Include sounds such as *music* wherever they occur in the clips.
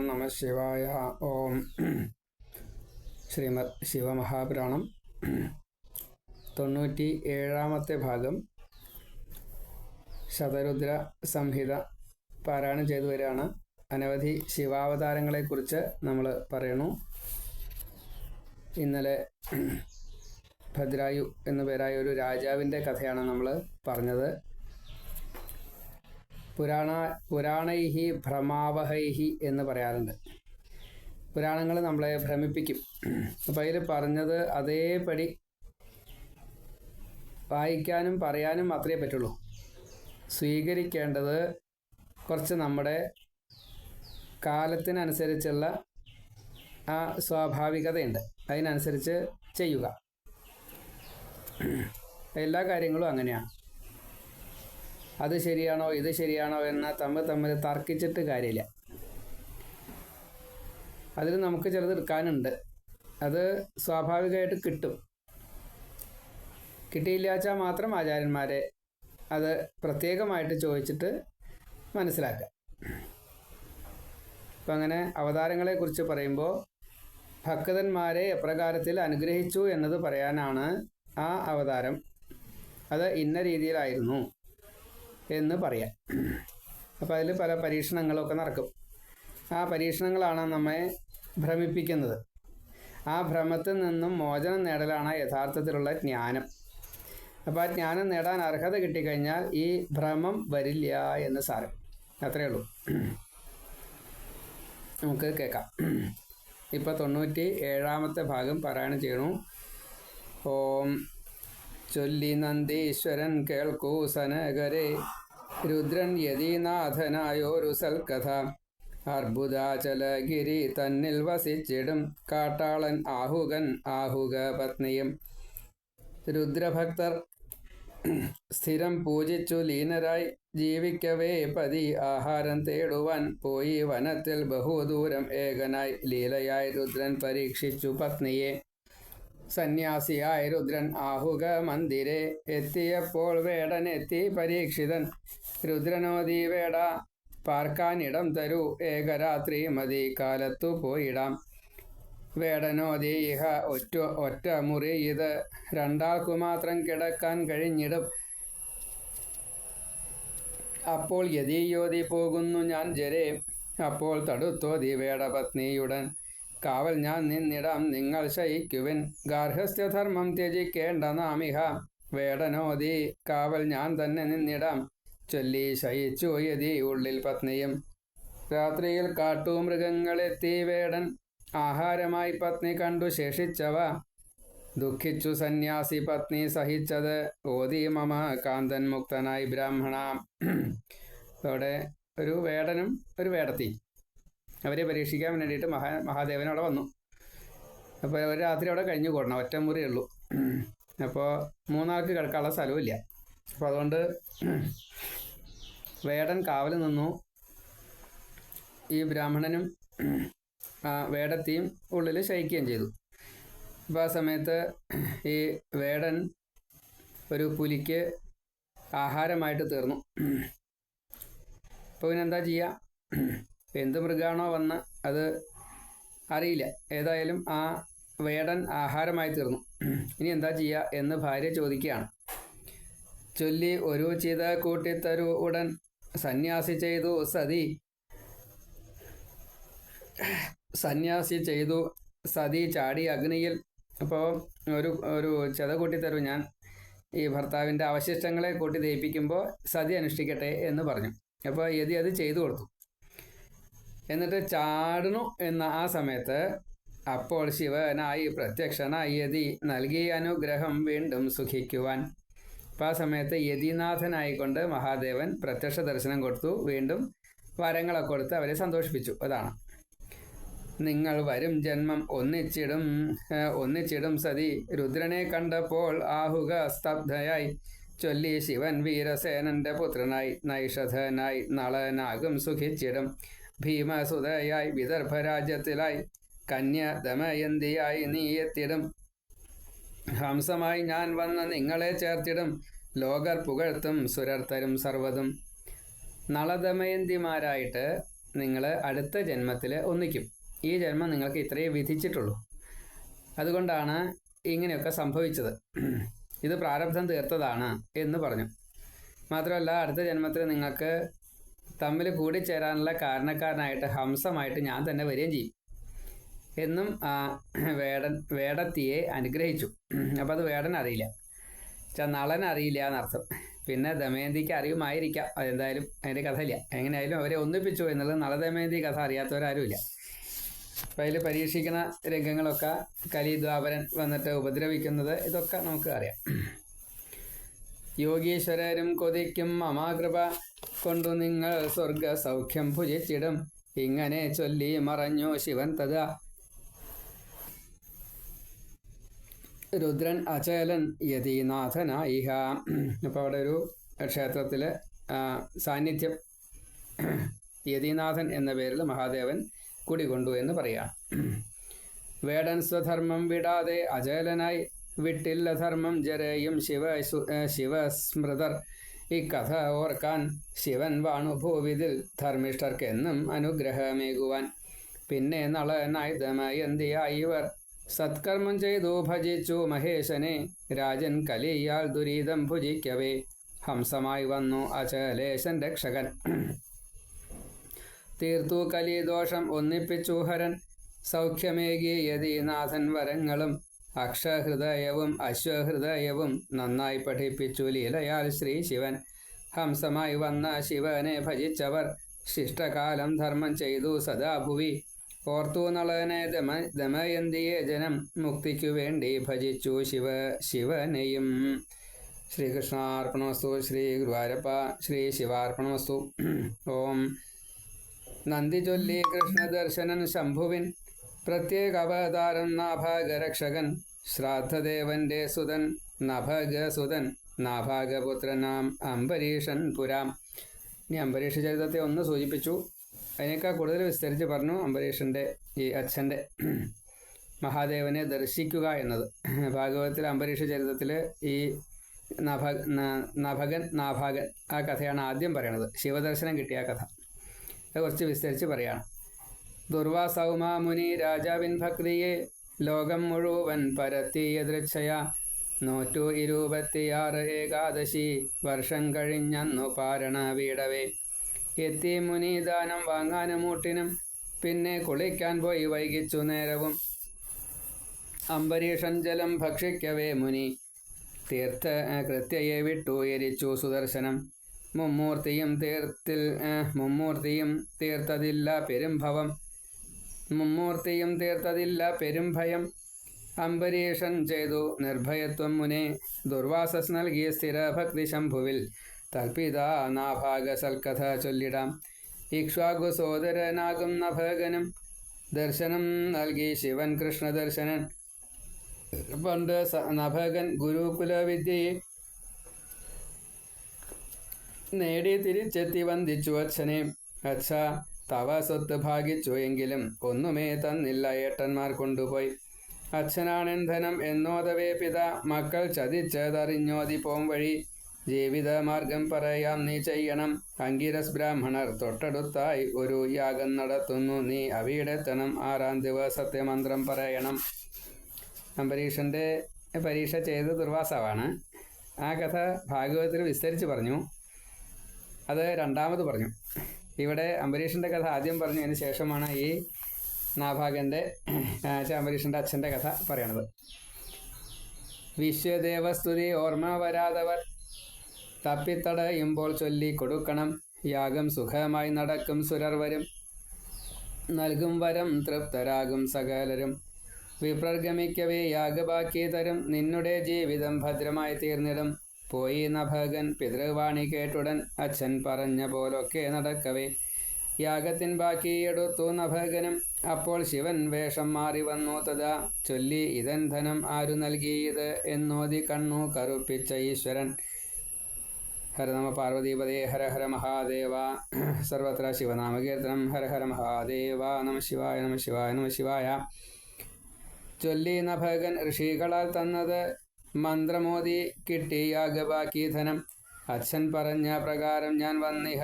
ഓം നമ ശിവായ. ഓം ശ്രീമദ് ശിവമഹാപുരാണം. തൊണ്ണൂറ്റി ഏഴാമത്തെ ഭാഗം. ശതരുദ്ര സംഹിത പാരായണം ചെയ്തു വരികയാണ്. അനവധി ശിവാവതാരങ്ങളെക്കുറിച്ച് നമ്മൾ പറയണു. ഇന്നലെ ഭദ്രായു എന്നു പേരായ ഒരു രാജാവിന്റെ കഥയാണ് നമ്മൾ പറഞ്ഞത്. പുരാണ പുരാണൈഹി ഭ്രമാവഹൈഹി എന്ന് പറയാറുണ്ട്. പുരാണങ്ങൾ നമ്മളെ ഭ്രമിപ്പിക്കും. അപ്പോൾ അതിൽ പറഞ്ഞത് അതേപടി വായിക്കാനും പറയാനും മാത്രമേ പറ്റുള്ളൂ. സ്വീകരിക്കേണ്ടത് കുറച്ച് നമ്മുടെ കാലത്തിനനുസരിച്ചുള്ള ആ സ്വാഭാവികതയുണ്ട്. അതിനനുസരിച്ച് ചെയ്യുക. എല്ലാ കാര്യങ്ങളും അങ്ങനെയാണ്. അത് ശരിയാണോ ഇത് ശരിയാണോ എന്ന് തമ്മിൽ തമ്മിൽ തർക്കിച്ചിട്ട് കാര്യമില്ല. അതിൽ നമുക്ക് ചിലത് എടുക്കാനുണ്ട്. അത് സ്വാഭാവികമായിട്ട് കിട്ടും. കിട്ടിയില്ലാച്ചാൽ മാത്രം ആചാര്യന്മാരെ അത് പ്രത്യേകമായിട്ട് ചോദിച്ചിട്ട് മനസ്സിലാക്കുക. അപ്പം അങ്ങനെ അവതാരങ്ങളെക്കുറിച്ച് പറയുമ്പോൾ ഭക്തന്മാരെ എപ്രകാരത്തിൽ അനുഗ്രഹിച്ചു എന്നത് പറയാനാണ് ആ അവതാരം. അത് ഇന്ന രീതിയിലായിരുന്നു. എന്ന് പറയാം. അപ്പോൾ അതിൽ പല പരീക്ഷണങ്ങളൊക്കെ നടക്കും. ആ പരീക്ഷണങ്ങളാണ് നമ്മെ ഭ്രമിപ്പിക്കുന്നത്. ആ ഭ്രമത്തിൽ നിന്നും മോചനം നേടലാണ് യഥാർത്ഥത്തിലുള്ള ജ്ഞാനം. അപ്പോൾ ആ ജ്ഞാനം നേടാൻ അർഹത കിട്ടിക്കഴിഞ്ഞാൽ ഈ ഭ്രമം വരില്ല എന്ന് സാരം. അത്രയേ ഉള്ളൂ. നമുക്ക് കേൾക്കാം. ഇപ്പോൾ തൊണ്ണൂറ്റി ഏഴാമത്തെ ഭാഗം പാരായണം ചെയ്യണു ഓം ചൊല്ലി നന്ദീശ്വരൻ കേൾക്കൂ സനകരെ രുദ്രൻ യതീനാഥനായോരു സൽക്കഥ അർബുദാചലഗിരി തന്നിൽ വസിച്ചിടും കാട്ടാളൻ ആഹുകൻ ആഹുക പത്നിയും രുദ്രഭക്തർ സ്ഥിരം പൂജിച്ചു ലീനരായി ജീവിക്കവേ പതി. ആഹാരം തേടുവാൻ പോയി വനത്തിൽ ബഹുദൂരം ഏകനായി. ലീലയായി രുദ്രൻ പരീക്ഷിച്ചു പത്നിയെ. സന്യാസിയായ രുദ്രൻ ആഹുക മന്ദിരെ എത്തിയപ്പോൾ വേടനെത്തി പരീക്ഷിതൻ. രുദ്രനോദി വേട പാർക്കാനിടം തരൂ. ഏകരാത്രി മതി. കാലത്തു പോയിടാം. വേടനോദി ഇഹ ഒറ്റ ഒറ്റ മുറി ഇത് രണ്ടാൾക്കു മാത്രം കിടക്കാൻ കഴിഞ്ഞിടും. അപ്പോൾ യതീയോതി പോകുന്നു ഞാൻ ജരേ. അപ്പോൾ തടുത്തോതി വേടപത്നിയുടൻ കാവൽ ഞാൻ നിന്നിടാം. നിങ്ങൾ ശയിക്കുവിൻ. ഗാർഹസ്ഥ്യധർമ്മം ത്യജിക്കേണ്ട നാമിഹ. വേടനോതി കാവൽ ഞാൻ തന്നെ നിന്നിടാം. ചൊല്ലി ശയിച്ചു യതി ഉള്ളിൽ പത്നിയും. രാത്രിയിൽ കാട്ടുമൃഗങ്ങളെത്തി വേടൻ ആഹാരമായി പത്നി കണ്ടു ശേഷിച്ചവ. ദുഃഖിച്ചു സന്യാസി പത്നി സഹിച്ചത്. ഓതി മമ കാന്തൻ മുക്തനായി ബ്രാഹ്മണ. അവിടെ ഒരു വേടനും ഒരു വേടത്തി. അവരെ പരീക്ഷിക്കാൻ വേണ്ടിയിട്ട് മഹാ മഹാദേവൻ അവിടെ വന്നു. അപ്പോൾ ഒരു രാത്രി അവിടെ കഴിഞ്ഞു കൂടണം. ഒറ്റ മുറിയേ ഉള്ളൂ. അപ്പോൾ മൂന്നാൾക്ക് കിടക്കാനുള്ള സ്ഥലവും ഇല്ല. അപ്പോൾ അതുകൊണ്ട് വേടൻ കാവൽ നിന്നു. ഈ ബ്രാഹ്മണനും വേടത്തിയും ഉള്ളിൽ ശയിക്കുകയും ചെയ്തു. അപ്പോൾ ആ സമയത്ത് ഈ വേടൻ ഒരു പുലിക്ക് ആഹാരമായിട്ട് തീർന്നു. അപ്പോൾ എന്താ ചെയ്യുക എന്ത് മൃഗമാണോ വന്ന് അത് അറിയില്ല. ഏതായാലും ആ വേടൻ ആഹാരമായി തീർന്നു. ഇനി എന്താ ചെയ്യുക എന്ന് ഭാര്യ ചോദിക്കുകയാണ്. ചൊല്ലി ഒരു ചിത കൂട്ടിത്തരൂ ഉടൻ സന്യാസി ചെയ്തു സതി. സന്യാസി ചെയ്തു സതി ചാടി അഗ്നിയിൽ. അപ്പോൾ ഒരു ഒരു ചെത കൂട്ടിത്തരും ഞാൻ. ഈ ഭർത്താവിന്റെ അവശിഷ്ടങ്ങളെ കൂട്ടി ദയിപ്പിക്കുമ്പോൾ സതി അനുഷ്ഠിക്കട്ടെ എന്ന് പറഞ്ഞു. അപ്പോൾ യതി അത് ചെയ്തു കൊടുത്തു. എന്നിട്ട് ചാടുന്നു എന്ന ആ സമയത്ത് അപ്പോൾ ശിവനായി പ്രത്യക്ഷനായി യതി നൽകിയ അനുഗ്രഹം വീണ്ടും സുഖിക്കുവാൻ അപ്പം ആ സമയത്ത് യതിനാഥനായിക്കൊണ്ട് മഹാദേവൻ പ്രത്യക്ഷ ദർശനം കൊടുത്തു. വീണ്ടും വരങ്ങളൊക്കെ കൊടുത്ത് അവരെ സന്തോഷിപ്പിച്ചു. അതാണ്. നിങ്ങൾ വരും ജന്മം ഒന്നിച്ചിടും ഒന്നിച്ചിടും സതി. രുദ്രനെ കണ്ടപ്പോൾ ആഹുക സ്തബ്ധയായി. ചൊല്ലി ശിവൻ വീരസേനന്റെ പുത്രനായി. നൈഷധനായി നളനാകും സുഖിച്ചിടും. ഭീമസുതയായി വിദർഭരാജ്യത്തിലായി. കന്യ ദമയന്തിയായി നീ ഹംസമായി ഞാൻ വന്ന് നിങ്ങളെ ചേർത്തിടും. ലോകർ പുകഴ്ത്തും സുരർത്തരും സർവതും നളദമയന്തിമാരായിട്ട് നിങ്ങൾ അടുത്ത ജന്മത്തിൽ ഒന്നിക്കും. ഈ ജന്മം നിങ്ങൾക്ക് ഇത്രയേ വിധിച്ചിട്ടുള്ളൂ. അതുകൊണ്ടാണ് ഇങ്ങനെയൊക്കെ സംഭവിച്ചത്. ഇത് പ്രാരബ്ധം തീർത്തതാണ് എന്ന് പറഞ്ഞു. മാത്രമല്ല അടുത്ത ജന്മത്തിൽ നിങ്ങൾക്ക് തമ്മിൽ കൂടിച്ചേരാനുള്ള കാരണക്കാരനായിട്ട് ഹംസമായിട്ട് ഞാൻ തന്നെ വരികയും ചെയ്യും. എന്നും വേടൻ വേടത്തിയെ അനുഗ്രഹിച്ചു. അപ്പോൾ അത് വേടൻ അറിയില്ല. നളൻ അറിയില്ല എന്നർത്ഥം. പിന്നെ ദമയന്തിക്ക് അറിയുമായിരിക്കാം. അതെന്തായാലും അതിന്റെ കഥയില്ല. എങ്ങനെയായാലും അവരെ ഒന്നിപ്പിച്ചു എന്നുള്ളത് നളദമയന്തി കഥ അറിയാത്തവരാരുമില്ല. അപ്പം അതിൽ പരീക്ഷിക്കുന്ന രംഗങ്ങളൊക്കെ കലിദ്വാപരൻ വന്നിട്ട് ഉപദ്രവിക്കുന്നത് ഇതൊക്കെ നമുക്ക് അറിയാം. യോഗീശ്വരരും കൊതിക്കും മമാകൃപ കൊണ്ടു നിങ്ങൾ സ്വർഗ സൗഖ്യം ഭുജിച്ചിടും. ഇങ്ങനെ ചൊല്ലി മറഞ്ഞു ശിവൻ തഥാ. രുദ്രൻ അചലൻ യതീനാഥനായിഹ. *clears throat* അപ്പോൾ അവിടെ ഒരു ക്ഷേത്രത്തിൽ സാന്നിധ്യം. *clears throat* യതീനാഥൻ എന്ന പേരിൽ മഹാദേവൻ കുടികൊണ്ടു എന്ന് പറയാം. *clears throat* വേടൻ സ്വധർമ്മം വിടാതെ അചലനായി വിട്ടില്ല ധർമ്മം ജരയും ശിവ ശിവസ്മൃതർ. ഇക്കഥ ഓർക്കാൻ ശിവൻ വാണു ഭൂവിതിൽ ധർമ്മിഷ്ഠർക്കെന്നും അനുഗ്രഹമേകുവാൻ. പിന്നെ നളനായി ദമയന്തിയായി ഇവർ സത്കർമ്മം ചെയ്തു ഭജിച്ചു മഹേശനെ. രാജൻ കലിയാൽ ദുരിതം ഭുജിക്കവേ. ഹംസമായി വന്നു അചലേശൻ രക്ഷകൻ. തീർത്തു കലിദോഷം ഒന്നിപ്പിച്ചു ഹരൻ. സൗഖ്യമേകി യതിനാഥൻ വരങ്ങളും അക്ഷഹൃദയവും അശ്വഹൃദയവും നന്നായി പഠിപ്പിച്ചു ലീലയാൽ ശ്രീ ശിവൻ. ഹംസമായി വന്ന ശിവനെ ഭജിച്ചവർ ശിഷ്ടകാലം ധർമ്മം ചെയ്തു സദാഭുവി. ഓർത്തു നളനെ ദമ ദമയന്തിയെ ജനം മുക്തിക്കു വേണ്ടി ഭജിച്ചു ശിവ ശിവനെയും. ശ്രീകൃഷ്ണാർപ്പണമസ്തു ശ്രീ ഗുരുവാരപ്പ ശ്രീ ശിവാർപ്പണമസ്തു. ഓം. നന്ദി ചൊല്ലി കൃഷ്ണദർശനൻ ശംഭുവിൻ. പ്രത്യേക അവതാരം നാഭാഗരക്ഷകൻ. ശ്രാദ്ധദേവന്റെ സുതൻ നഭഗസുതൻ നാഭാഗപുത്രനാം അംബരീഷൻ പുരാം. ഇനി അംബരീഷ ചരിത്രത്തെ ഒന്ന് സൂചിപ്പിച്ചു. അതിനേക്കാൾ കൂടുതൽ വിസ്തരിച്ച് പറഞ്ഞു അംബരീഷന്റെ ഈ അച്ഛന്റെ മഹാദേവനെ ദർശിക്കുക എന്നത്. ഭാഗവതത്തിൽ അംബരീഷ ചരിത്രത്തിൽ ഈ നഭ നഭകൻ നാഭാഗൻ ആ കഥയാണ് ആദ്യം പറയണത്. ശിവദർശനം കിട്ടിയ കഥ. അത് കുറച്ച് വിസ്തരിച്ച് പറയാണ്. ദുർവാസൗമാ മുനി രാജാവിൻ ഭക്തിയെ ലോകം മുഴുവൻ പരത്തിയ ദൃച്ഛയ നൂറ്റു ഇരുപത്തിയാറ് ഏകാദശി വർഷം കഴിഞ്ഞന്നു പാരണ വീടവേ. എത്തി ദാനം വാങ്ങാനും മൂട്ടിനും പിന്നെ കുളിക്കാൻ പോയി വൈകിച്ചു നേരവും. അംബരീഷൻ ജലം ഭക്ഷിക്കവേ മുനി. തീർത്ഥ കൃത്യയെ വിട്ടു എരിച്ചു സുദർശനം. മുമ്മൂർത്തിയും തീർത്തിൽ മുമ്മൂർത്തിയും തീർത്തതില്ല പെരുംഭവം. മുമ്മൂർത്തിയും തീർത്തതില്ല പെരുംഭയം. അംബരീഷൻ ചെയ്തു നിർഭയത്വം മുനെ. ദുർവാസസ് നൽകിയ സ്ഥിരഭക്തി ശംഭുവിൽ തൽപിത നാഭാഗ സൽക്കഥ ചൊല്ലിടാം. ഇക്ഷ്വാകു സോദരനാകും നഭകനും ദർശനം നൽകി ശിവൻ കൃഷ്ണ ദർശനൻ പണ്ട് നഭകൻ ഗുരുകുല വിദ്യയെ നേടി തിരിച്ചെത്തി വന്ദിച്ചു അച്ഛനെ. അച്ഛ തവ സ്വത്ത് ഭാഗിച്ചു എങ്കിലും ഒന്നുമേ തന്നില്ല ഏട്ടന്മാർ കൊണ്ടുപോയി. അച്ഛനാണെൻ ധനം എന്നോതവേ പിത മക്കൾ ചതിച്ചതറിഞ്ഞോതി പോം വഴി ജീവിതമാർഗം പറയാം നീ ചെയ്യണം. അങ്കിരസ് ബ്രാഹ്മണർ തൊട്ടടുത്തായി ഒരു യാഗം നടത്തുന്നു. നീ അവിടെത്തണം. ആറാം ദിവസത്തെ മന്ത്രം പറയണം. അംബരീഷന്റെ പരീക്ഷ ചെയ്ത് ദുർവാസാവാണ്. ആ കഥ ഭാഗവതത്തിൽ വിസ്തരിച്ച് പറഞ്ഞു. അത് രണ്ടാമത് പറഞ്ഞു. ഇവിടെ അംബരീഷിന്റെ കഥ ആദ്യം പറഞ്ഞതിന് ശേഷമാണ് ഈ നാഭാഗന്റെ അംബരീഷിന്റെ അച്ഛന്റെ കഥ പറയണത്. വിശ്വദേവസ്തുതി ഓർമ്മ വരാതവർ തപ്പിത്തടയുമ്പോൾ ചൊല്ലി കൊടുക്കണം. യാഗം സുഖമായി നടക്കും സുരർ വരും നൽകും വരം തൃപ്തരാകും സകലരും. വിപ്രഗമിക്കവേ യാഗബാക്കി തരും. നിന്നുടെ ജീവിതം ഭദ്രമായി തീർന്നിടും. പോയി നഭകൻ പിതൃവാണി കേട്ടുടൻ അച്ഛൻ പറഞ്ഞ പോലൊക്കെ നടക്കവേ. യാഗത്തിൻ ബാക്കിയെടുത്തു നഭകനും അപ്പോൾ ശിവൻ വേഷം മാറി വന്നു. തഥാ ചൊല്ലി ഇതൻ ധനം ആരു നൽകിയത് എന്നോതി കണ്ണു കറുപ്പിച്ച ഈശ്വരൻ. ഹര നമ പാർവതീപതേ ഹര ഹര മഹാദേവ സർവത്ര ശിവനാമകീർത്തനം ഹര ഹര മഹാദേവ നമ ശിവായ നമ ശിവായ നമ ശിവായ ചൊല്ലി നഭകൻ ഋഷികളാൽ തന്നത് മന്ത്രമോദി കിട്ടി യാഗബാക്കി ധനം അച്ഛൻ പറഞ്ഞ പ്രകാരം ഞാൻ വന്നിഹ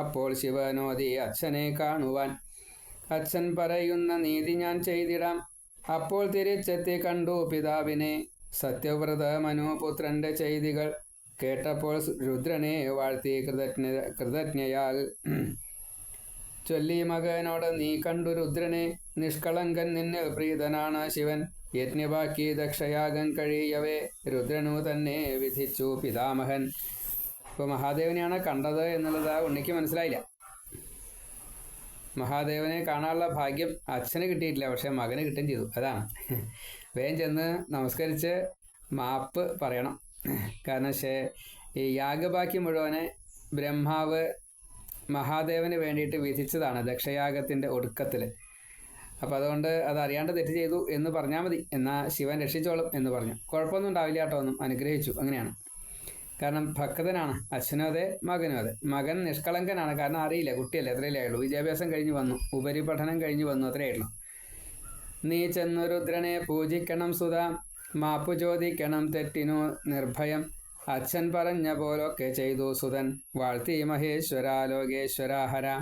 അപ്പോൾ ശിവനോദി അച്ഛനെ കാണുവാൻ. അച്ഛൻ പറയുന്ന നീതി ഞാൻ ചെയ്തിടാം. അപ്പോൾ തിരിച്ചെത്തി കണ്ടു പിതാവിനെ. സത്യവ്രത മനുപുത്രന്റെ ചെയ്തികൾ. കേട്ടപ്പോൾ രുദ്രനെ വാഴ്ത്തി കൃതജ്ഞ കൃതജ്ഞയാൽ ചൊല്ലി മകനോട് നീ കണ്ടു രുദ്രനെ. നിഷ്കളങ്കൻ നിന്നിൽ പ്രീതനാണ് ശിവൻ. യജ്ഞവാക്കി ദക്ഷയാഗം കഴിയവേ. രുദ്രനു തന്നെ വിധിച്ചു പിതാമഹൻ. ഇപ്പോൾ മഹാദേവനെയാണ് കണ്ടത് എന്നുള്ളത് ആ ഉണ്ണിക്ക് മനസ്സിലായില്ല. മഹാദേവനെ കാണാനുള്ള ഭാഗ്യം അച്ഛന് കിട്ടിയിട്ടില്ല. പക്ഷെ മകന് കിട്ടുകയും ചെയ്തു. അതാണ്. വേഗം ചെന്ന് നമസ്കരിച്ച് മാപ്പ് പറയണം. കാരണം ശേ ഈ യാഗബാക്യം മുഴുവനെ ബ്രഹ്മാവ് മഹാദേവന് വേണ്ടിയിട്ട് വിധിച്ചതാണ് ദക്ഷയാഗത്തിന്റെ ഒടുക്കത്തിൽ അപ്പോൾ അതുകൊണ്ട് അത് അറിയാണ്ട് തെറ്റ് ചെയ്തു എന്ന് പറഞ്ഞാൽ മതി. എന്നാൽ ശിവൻ രക്ഷിച്ചോളും എന്ന് പറഞ്ഞു. കുഴപ്പമൊന്നും ഉണ്ടാവില്ല കേട്ടോ ഒന്നും അനുഗ്രഹിച്ചു. അങ്ങനെയാണ്. കാരണം ഭക്തനാണ്. അച്ഛനും അതെ മകനും അതെ. മകൻ നിഷ്കളങ്കനാണ്. കാരണം അറിയില്ല കുട്ടിയല്ലേ എത്രയല്ലേ ആയുള്ളൂ. വിദ്യാഭ്യാസം കഴിഞ്ഞ് വന്നു. ഉപരിപഠനം കഴിഞ്ഞു വന്നു അത്രയേ നീ ചെന്നു രുദ്രനെ പൂജിക്കണം സുധ. മാപ്പു ചോദിക്കണം തെറ്റിനു നിർഭയം. അച്ഛൻ പറഞ്ഞ പോലൊക്കെ ചെയ്തു സുതൻ വാഴ്ത്തി മഹേശ്വര ലോകേശ്വര ഹര.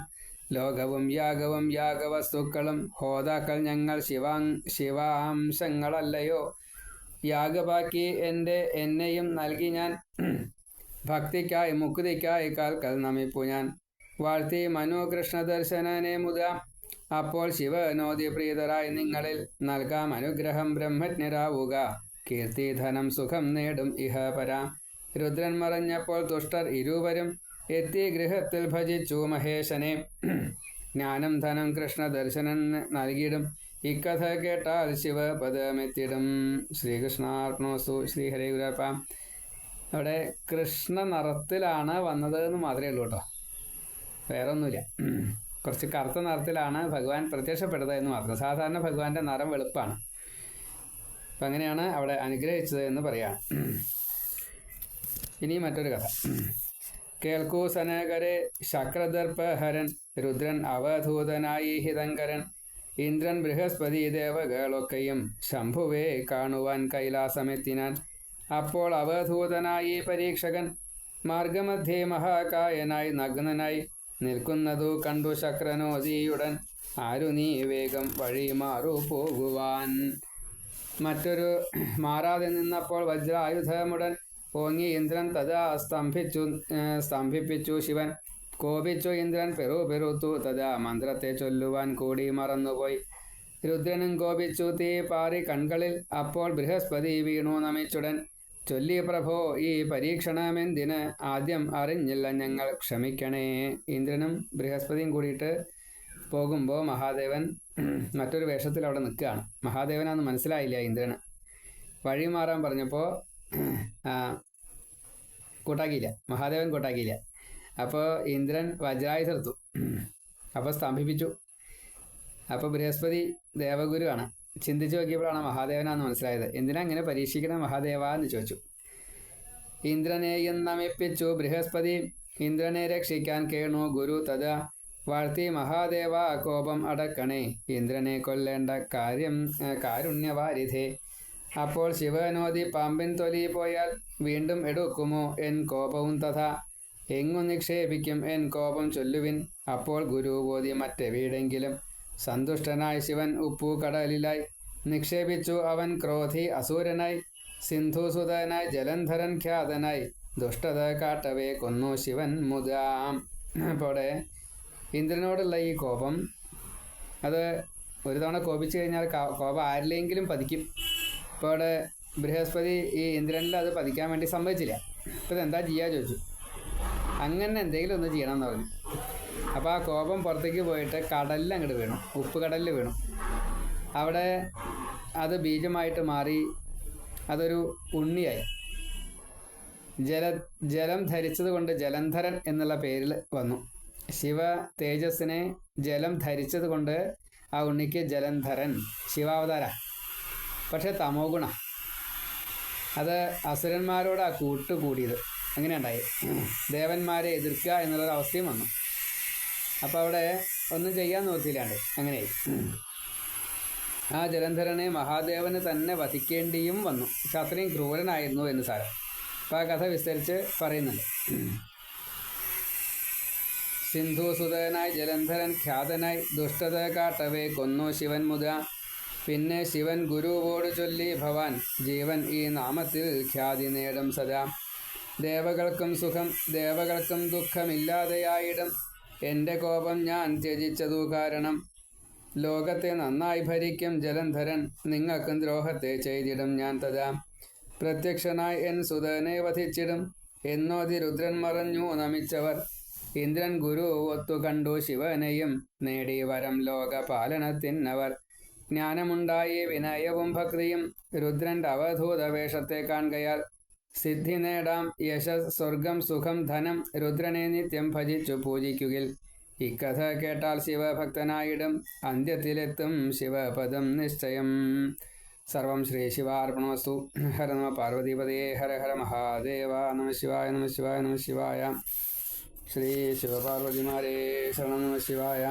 ലോകവും യാഗവും യാഗവസ്തുക്കളും ഹോതാക്കൾ ഞങ്ങൾ ശിവാ ശിവാംശങ്ങളല്ലയോ? യാഗബാക്കി എന്റെ എന്നെയും നൽകി ഞാൻ. ഭക്തിക്കായി മുക്തിക്കായി കാൽക്കൽ നമിപ്പു ഞാൻ. വാഴ്ത്തി മനു കൃഷ്ണ ദർശനനെ അപ്പോൾ ശിവനോദി പ്രീതരായി നിങ്ങളിൽ നൽകാം അനുഗ്രഹം ബ്രഹ്മജ്ഞരാവുക. കീർത്തിധനം സുഖം നേടും ഇഹ പര. രുദ്രൻ മറഞ്ഞപ്പോൾ തുഷ്ടർ ഇരുവരും എത്തി ഗൃഹത്തിൽ ഭജിച്ചു മഹേശനെ. ജ്ഞാനം ധനം കൃഷ്ണ ദർശനം നൽകിയിടും. ഇക്കഥ കേട്ടാൽ ശിവപദമെത്തിടും ശ്രീകൃഷ്ണാർണോസു ശ്രീഹരി ഗുരുപ്പ അവിടെ കൃഷ്ണ നിറത്തിലാണ് വന്നത് എന്ന് മാത്രമേ ഉള്ളൂ കേട്ടോ. വേറെ ഒന്നുമില്ല കുറച്ച് കറുത്ത നിറത്തിലാണ് ഭഗവാൻ പ്രത്യക്ഷപ്പെട്ടത് എന്ന് മാത്രം. സാധാരണ ഭഗവാന്റെ നിറം വെളുപ്പാണ്. അപ്പം അങ്ങനെയാണ് അവിടെ അനുഗ്രഹിച്ചത് എന്ന് പറയാം. ഇനി മറ്റൊരു കഥ. കേൾക്കൂ സനകരെ ശക്രദർപ്പഹരൻ രുദ്രൻ അവധൂതനായി ഹിതങ്കരൻ ഇന്ദ്രൻ ബൃഹസ്പതി ദേവകളൊക്കെയും ശംഭുവെ കാണുവാൻ കൈലാസമെത്തിനാൻ. അപ്പോൾ അവധൂതനായി പരീക്ഷകൻ മാർഗമധ്യേ മഹാകായനായി നഗ്നനായി നിൽക്കുന്നതു കണ്ടു ശക്രനോദിയുടൻ ആരു നീ വേഗം വഴി മാറു പോകുവാൻ മറ്റൊരു മാറാതെ നിന്നപ്പോൾ വജ്രായുധമുടൻ ഓങ്ങി ഇന്ദ്രൻ തഥാ സ്തംഭിച്ചു സ്തംഭിപ്പിച്ചു ശിവൻ. കോപിച്ചു ഇന്ദ്രൻ പെറു പെറുത്തു തഥാ മന്ത്രത്തെ ചൊല്ലുവാൻ കൂടി മറന്നുപോയി. രുദ്രനും കോപിച്ചു തീ പാറി കൺകളിൽ അപ്പോൾ ബൃഹസ്പതി വീണു നമിച്ചുടൻ. ചൊല്ലി പ്രഭോ ഈ പരീക്ഷണമെന്തിന്? ആദ്യം അറിഞ്ഞില്ല ഞങ്ങൾ. ക്ഷമിക്കണേ. ഇന്ദ്രനും ബൃഹസ്പതിയും കൂടിയിട്ട് പോകുമ്പോൾ മഹാദേവൻ *clears throat* മറ്റൊരു വേഷത്തിൽ അവിടെ നിൽക്കുകയാണ്. മഹാദേവനാന്ന് മനസ്സിലായില്ല ഇന്ദ്രന്. വഴി മാറാൻ പറഞ്ഞപ്പോൾ *clears throat* കൂട്ടാക്കിയില്ല. മഹാദേവൻ കൂട്ടാക്കിയില്ല. അപ്പോൾ ഇന്ദ്രൻ വജ്രായുധെടുത്തു *clears throat* അപ്പോൾ സ്തംഭിപ്പിച്ചു. അപ്പോൾ ബൃഹസ്പതി ദേവഗുരുവാണ്. ചിന്തിച്ചു നോക്കിയപ്പോഴാണ് മഹാദേവനാന്ന് മനസ്സിലായത്. എന്തിനാ ഇങ്ങനെ പരീക്ഷിക്കണം മഹാദേവ എന്ന് ചോദിച്ചു. ഇന്ദ്രനെ നമിപ്പിച്ചു. ബൃഹസ്പതി ഇന്ദ്രനെ രക്ഷിക്കാൻ കേണു. ഗുരു തഥ വാഴ്ത്തി മഹാദേവ കോപം അടക്കണേ. ഇന്ദ്രനെ കൊല്ലേണ്ട കാര്യം കാരുണ്യവാരിധേ. അപ്പോൾ ശിവനോദി പാമ്പിൻ തൊലി പോയാൽ വീണ്ടും എടുക്കുമോ? എൻ കോപവും തഥ. എങ്ങു നിക്ഷേപിക്കും. എൻ കോപം ചൊല്ലുവിൻ. അപ്പോൾ ഗുരു ബോധി മറ്റെവിടെങ്കിലും സന്തുഷ്ടനായി ശിവൻ ഉപ്പു കടലിലായി നിക്ഷേപിച്ചു അവൻ ക്രോധി അസൂരനായി. സിന്ധുസുതനായി ജലന്ധരൻ ഖ്യാതനായി. ദുഷ്ടത കാട്ടവേ കൊന്നു ശിവൻ മുതാം. അപ്പോടെ ഇന്ദ്രനോടുള്ള ഈ കോപം അത് ഒരു തവണ കോപിച്ചു കഴിഞ്ഞാൽ കോപം ആരിലെങ്കിലും പതിക്കും. ഇപ്പോൾ അവിടെ ബൃഹസ്പതി ഈ ഇന്ദ്രനിൽ അത് പതിക്കാൻ വേണ്ടി സമ്മതിച്ചില്ല. അപ്പോൾ എന്താ ചെയ്യുക ചോദിച്ചു. അങ്ങനെ എന്തെങ്കിലും ഒന്ന് ചെയ്യണം എന്ന് പറഞ്ഞു. അപ്പോൾ ആ കോപം പുറത്തേക്ക് പോയിട്ട് കടലിൽ അങ്ങോട്ട് വീണു. ഉപ്പ് കടലിൽ വീണു. അവിടെ അത് ബീജമായിട്ട് മാറി അതൊരു ഉണ്ണിയായി. ജല ജലം ധരിച്ചത് കൊണ്ട് ജലന്ധരൻ എന്നുള്ള പേരിൽ വന്നു. ശിവ തേജസ്സിനെ ജലം ധരിച്ചത് കൊണ്ട് ആ ഉണ്ണിക്ക് ജലന്ധരൻ ശിവാവതാര പക്ഷെ തമോ ഗുണ. അത് അസുരന്മാരോട് ആ കൂട്ടുകൂടിയത് അങ്ങനെ ഉണ്ടായി ദേവന്മാരെ എതിർക്കുക എന്നുള്ളൊരു അവസ്ഥയും വന്നു. അപ്പോൾ അവിടെ ഒന്നും ചെയ്യാൻ നോക്കിയില്ലാണ്ട്. അങ്ങനെയായി ആ ജലന്ധരനെ മഹാദേവന് തന്നെ വധിക്കേണ്ടിയും വന്നു. പക്ഷെ അത്രയും ക്രൂരനായിരുന്നു എന്ന് സാരം. അപ്പോൾ ആ കഥ വിസ്തരിച്ച് പറയുന്നുണ്ട്. സിന്ധുസുതനായി ജലന്ധരൻ ഖ്യാതനായി ദുഷ്ടത കാട്ടവേ കൊന്നു ശിവൻ മുത. പിന്നെ ശിവൻ ഗുരുവോട് ചൊല്ലി ഭവാൻ ജീവൻ ഈ നാമത്തിൽ ഖ്യാതി നേടും സദാ. ദേവകൾക്കും സുഖം ദേവകൾക്കും ദുഃഖമില്ലാതെയായിടും. എന്റെ കോപം ഞാൻ ത്യജിച്ചതു കാരണം ലോകത്തെ നന്നായി ഭരിക്കും ജലന്ധരൻ. നിങ്ങൾക്കും ദ്രോഹത്തെ ചെയ്തിടും ഞാൻ തഥാ. പ്രത്യക്ഷനായി എൻ സുതനെ വധിച്ചിടും. എന്നോതി രുദ്രൻ മറഞ്ഞു നമിച്ചവർ. ഇന്ദ്രൻ ഗുരു ഒത്തു കണ്ടു ശിവനെയും നേടി വരം ലോകപാലനത്തിനവർ ജ്ഞാനമുണ്ടായി വിനയവും ഭക്തിയും. രുദ്രന്റെ അവധൂത വേഷത്തെ കാണുകയാൽ സിദ്ധി നേടാം യശസ് സ്വർഗം സുഖം ധനം രുദ്രനെ നിത്യം ഭജിച്ചു പൂജിക്കുകിൽ. ഇക്കഥ കേട്ടാൽ ശിവഭക്തനായിടും അന്ത്യത്തിലെത്തും ശിവപദം നിശ്ചയം. സർവം ശ്രീ ശിവാർപ്പണമസ്തു. ഹര നമ പാർവതീപതേ ഹര ഹര മഹാദേവ നമ ശിവായ നമ ശിവായ നമ ശിവായ. ശ്രീ ശിവപാർവതിമാരേ ശരണം നമ ശിവായ.